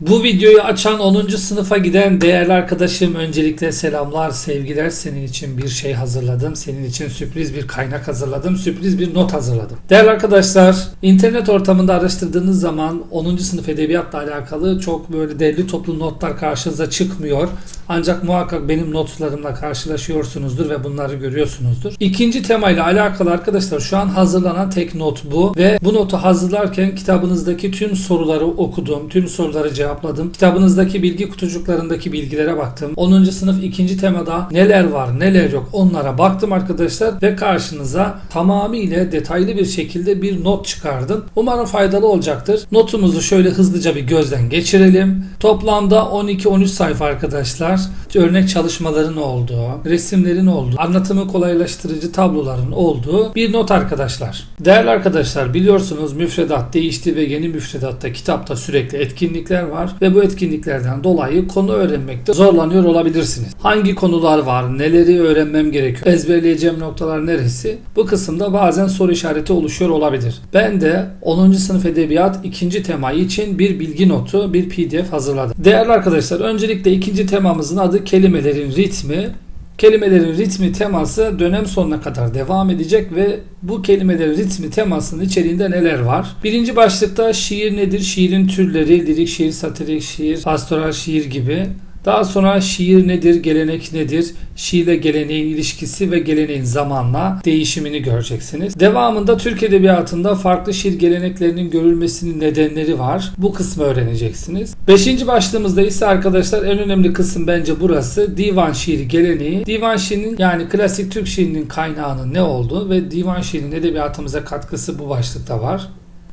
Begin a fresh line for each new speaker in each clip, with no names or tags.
Bu videoyu açan 10. sınıfa giden değerli arkadaşım öncelikle selamlar, sevgiler. Senin için bir şey hazırladım. Senin için sürpriz bir kaynak hazırladım. Sürpriz bir not hazırladım. Değerli arkadaşlar, internet ortamında araştırdığınız zaman 10. sınıf edebiyatla alakalı çok böyle derli toplu notlar karşınıza çıkmıyor. Ancak muhakkak benim notlarımla karşılaşıyorsunuzdur ve bunları görüyorsunuzdur. İkinci temayla alakalı arkadaşlar şu an hazırlanan tek not bu ve bu notu hazırlarken kitabınızdaki tüm soruları okudum, tüm soruları cevapladım. Kitabınızdaki bilgi kutucuklarındaki bilgilere baktım. 10. sınıf ikinci temada neler var, neler yok onlara baktım arkadaşlar ve karşınıza tamamıyla detaylı bir şekilde bir not çıkardım. Umarım faydalı olacaktır. Notumuzu şöyle hızlıca bir gözden geçirelim. Toplamda 12-13 sayfa arkadaşlar. Örnek çalışmaların olduğu, resimlerin olduğu, anlatımı kolaylaştırıcı tabloların olduğu bir not arkadaşlar. Değerli arkadaşlar biliyorsunuz müfredat değişti ve yeni müfredatta kitapta sürekli etkinlikler var ve bu etkinliklerden dolayı konu öğrenmekte zorlanıyor olabilirsiniz. Hangi konular var, neleri öğrenmem gerekiyor, ezberleyeceğim noktalar neresi? Bu kısımda bazen soru işareti oluşuyor olabilir. Ben de 10. sınıf edebiyat ikinci temayı için bir bilgi notu, bir pdf hazırladım. Değerli arkadaşlar öncelikle ikinci temamızın adı kelimelerin ritmi. Kelimelerin ritmi teması dönem sonuna kadar devam edecek ve bu kelimelerin ritmi temasının içeriğinde neler var? Birinci başlıkta şiir nedir? Şiirin türleri, lirik şiir, satirik şiir, pastoral şiir gibi. Daha sonra şiir nedir, gelenek nedir, şiirle geleneğin ilişkisi ve geleneğin zamanla değişimini göreceksiniz. Devamında Türk Edebiyatı'nda farklı şiir geleneklerinin görülmesinin nedenleri var. Bu kısmı öğreneceksiniz. Beşinci başlığımızda ise arkadaşlar en önemli kısım bence burası. Divan şiiri geleneği. Divan şiirinin yani klasik Türk şiirinin kaynağının ne olduğu ve divan şiirinin edebiyatımıza katkısı bu başlıkta var.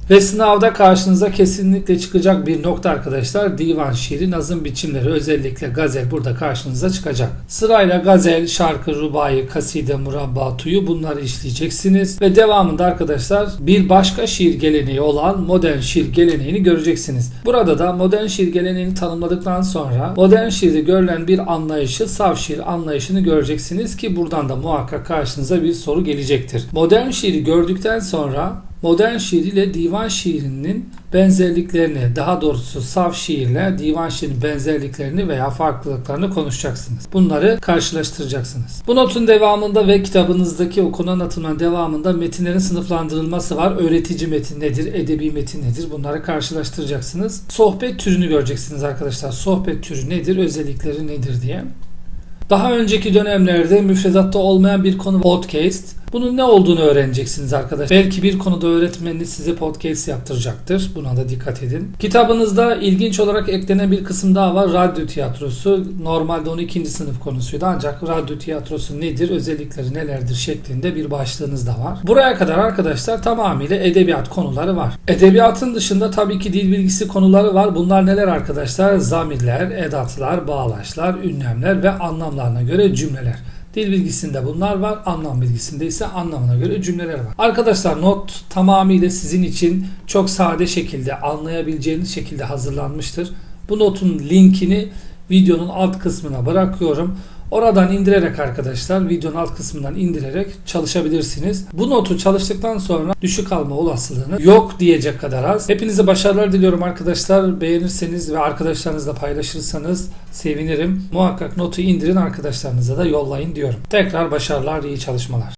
Ve sınavda karşınıza kesinlikle çıkacak bir nokta arkadaşlar. Divan şiiri, nazım biçimleri özellikle gazel burada karşınıza çıkacak. Sırayla gazel, şarkı, rubai, kaside, murabba, tuyu bunları işleyeceksiniz. Ve devamında arkadaşlar bir başka şiir geleneği olan modern şiir geleneğini göreceksiniz. Burada da modern şiir geleneğini tanımladıktan sonra modern şiirde görülen bir anlayışı, saf şiir anlayışını göreceksiniz ki buradan da muhakkak karşınıza bir soru gelecektir. Modern şiiri gördükten sonra modern şiir ile divan şiirinin benzerliklerini, daha doğrusu saf şiirle divan şiirinin benzerliklerini veya farklılıklarını konuşacaksınız. Bunları karşılaştıracaksınız. Bu notun devamında ve kitabınızdaki okunu anlatımının devamında metinlerin sınıflandırılması var. Öğretici metin nedir, edebi metin nedir? Bunları karşılaştıracaksınız. Sohbet türünü göreceksiniz arkadaşlar. Sohbet türü nedir, özellikleri nedir diye. Daha önceki dönemlerde müfredatta olmayan bir konu podcast. Bunun ne olduğunu öğreneceksiniz arkadaşlar. Belki bir konuda öğretmeniniz size podcast yaptıracaktır. Buna da dikkat edin. Kitabınızda ilginç olarak eklenen bir kısım daha var. Radyo tiyatrosu. Normalde 12. sınıf konusuydu ancak radyo tiyatrosu nedir, özellikleri nelerdir şeklinde bir başlığınız da var. Buraya kadar arkadaşlar tamamıyla edebiyat konuları var. Edebiyatın dışında tabii ki dil bilgisi konuları var. Bunlar neler arkadaşlar? Zamirler, edatlar, bağlaçlar, ünlemler ve anlamlarına göre cümleler. Dil bilgisinde bunlar var. Anlam bilgisinde ise anlamına göre cümleler var. Arkadaşlar not tamamıyla sizin için çok sade şekilde anlayabileceğiniz şekilde hazırlanmıştır. Bu notun linkini videonun alt kısmına bırakıyorum. Oradan indirerek arkadaşlar videonun alt kısmından indirerek çalışabilirsiniz. Bu notu çalıştıktan sonra düşük alma olasılığını yok diyecek kadar az. Hepinize başarılar diliyorum arkadaşlar. Beğenirseniz ve arkadaşlarınızla paylaşırsanız sevinirim. Muhakkak notu indirin arkadaşlarınıza da yollayın diyorum. Tekrar başarılar, iyi çalışmalar.